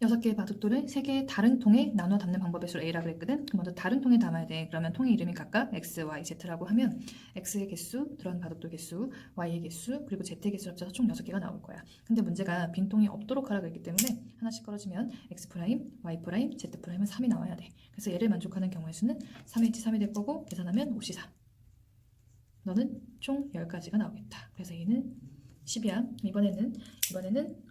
여섯 개의 바둑돌을 세 개의 다른 통에 나눠 담는 방법의 수를 A라 그랬거든. 그럼 먼저 다른 통에 담아야 돼. 그러면 통의 이름이 각각 X, Y, Z라고 하면 X의 개수, 들어간 바둑돌 개수, Y의 개수, 그리고 Z의 개수를 합쳐서 총 6개가 나올 거야. 근데 문제가 빈 통이 없도록 하라 그랬기 때문에 하나씩 걸어지면 X 프라임, Y 프라임, Z 프라임은 3이 나와야 돼. 그래서 얘를 만족하는 경우의 수는 3H 3이 될 거고 계산하면 54. 너는 총 10가지가 나오겠다. 그래서 얘는 10이야. 이번에는 이번에는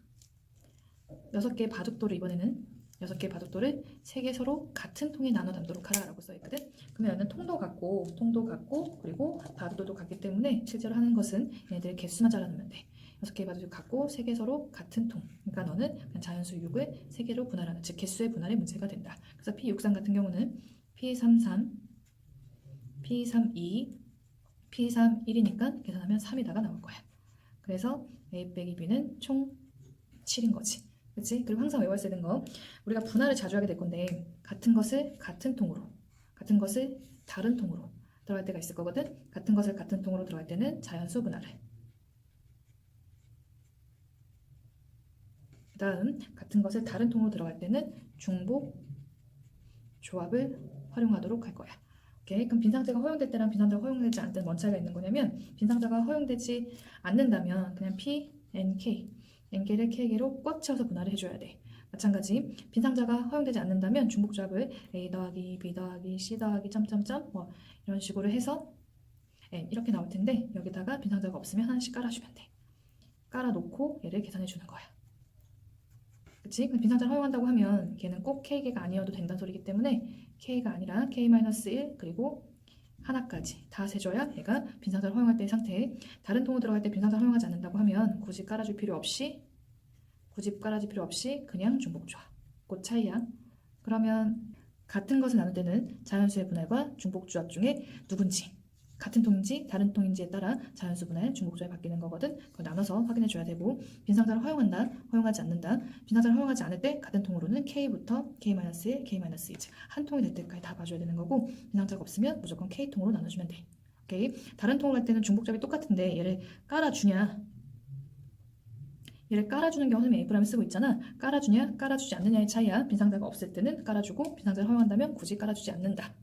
여섯 개의 바둑돌을 이번에는 여섯 개의 바둑돌을 세 개 서로 같은 통에 나눠 담도록 하라라고 써 있거든. 그러면 얘는 통도 같고 통도 같고 그리고 바둑돌도 같기 때문에 실제로 하는 것은 얘네들의 개수만 잘라놓으면 돼. 여섯 개의 바둑돌 같고 세 개 서로 같은 통. 그러니까 너는 그냥 자연수 6을 세 개로 분할하는 즉 개수의 분할이 문제가 된다. 그래서 P63 같은 경우는 P33, P32, P31이니까 계산하면 3이다가 나올 거야. 그래서 A 빼기 B는 총 7인 거지. 그치? 그리고 항상 외워야 되는 거. 우리가 분할을 자주 하게 될 건데 같은 것을 같은 통으로 같은 것을 다른 통으로 들어갈 때가 있을 거거든? 같은 것을 같은 통으로 들어갈 때는 자연수 분할을 그 다음 같은 것을 다른 통으로 들어갈 때는 중복 조합을 활용하도록 할 거야. 오케이? 그럼 빈상자가 허용될 때랑 빈상자가 허용되지 않을 때는 뭔 차이가 있는 거냐면 빈상자가 허용되지 않는다면 그냥 P, N, K N개를 K개로 꽉 채워서 분할을 해줘야 돼. 마찬가지 빈 상자가 허용되지 않는다면 중복조합을 A 더하기 B 더하기 C 더하기 점점점 뭐 이런 식으로 해서 N 이렇게 나올 텐데 여기다가 빈 상자가 없으면 하나씩 깔아주면 돼. 깔아놓고 얘를 계산해 주는 거야. 그치? 그럼 빈상자를 허용한다고 하면 걔는 꼭 K개가 아니어도 된다는 소리기 때문에 K가 아니라 K-1 그리고 하나까지 다 세줘야 얘가 빈상자를 허용할 때의 상태에 다른 통으로 들어갈 때 빈상자를 허용하지 않는다고 하면 굳이 깔아줄 필요 없이 굳이 깔아줄 필요 없이 그냥 중복조합 그 차이야. 그러면 같은 것을 나눌 때는 자연수의 분할과 중복조합 중에 누군지 같은 통인지 다른 통인지에 따라 자연수 분할 중복조합이 바뀌는 거거든. 그걸 나눠서 확인해 줘야 되고 빈상자를 허용한다 허용하지 않는다. 빈상자를 허용하지 않을 때 같은 통으로는 K부터 K-1, K-2 한 통이 될 때까지 다 봐줘야 되는 거고 빈상자가 없으면 무조건 K통으로 나눠주면 돼. 오케이? 다른 통으로 할 때는 중복조합이 똑같은데 얘를 깔아주냐 얘를 깔아주는 경우 선생님 A프라임 쓰고 있잖아. 깔아주냐 깔아주지 않느냐의 차이야. 빈상자가 없을 때는 깔아주고 빈상자를 허용한다면 굳이 깔아주지 않는다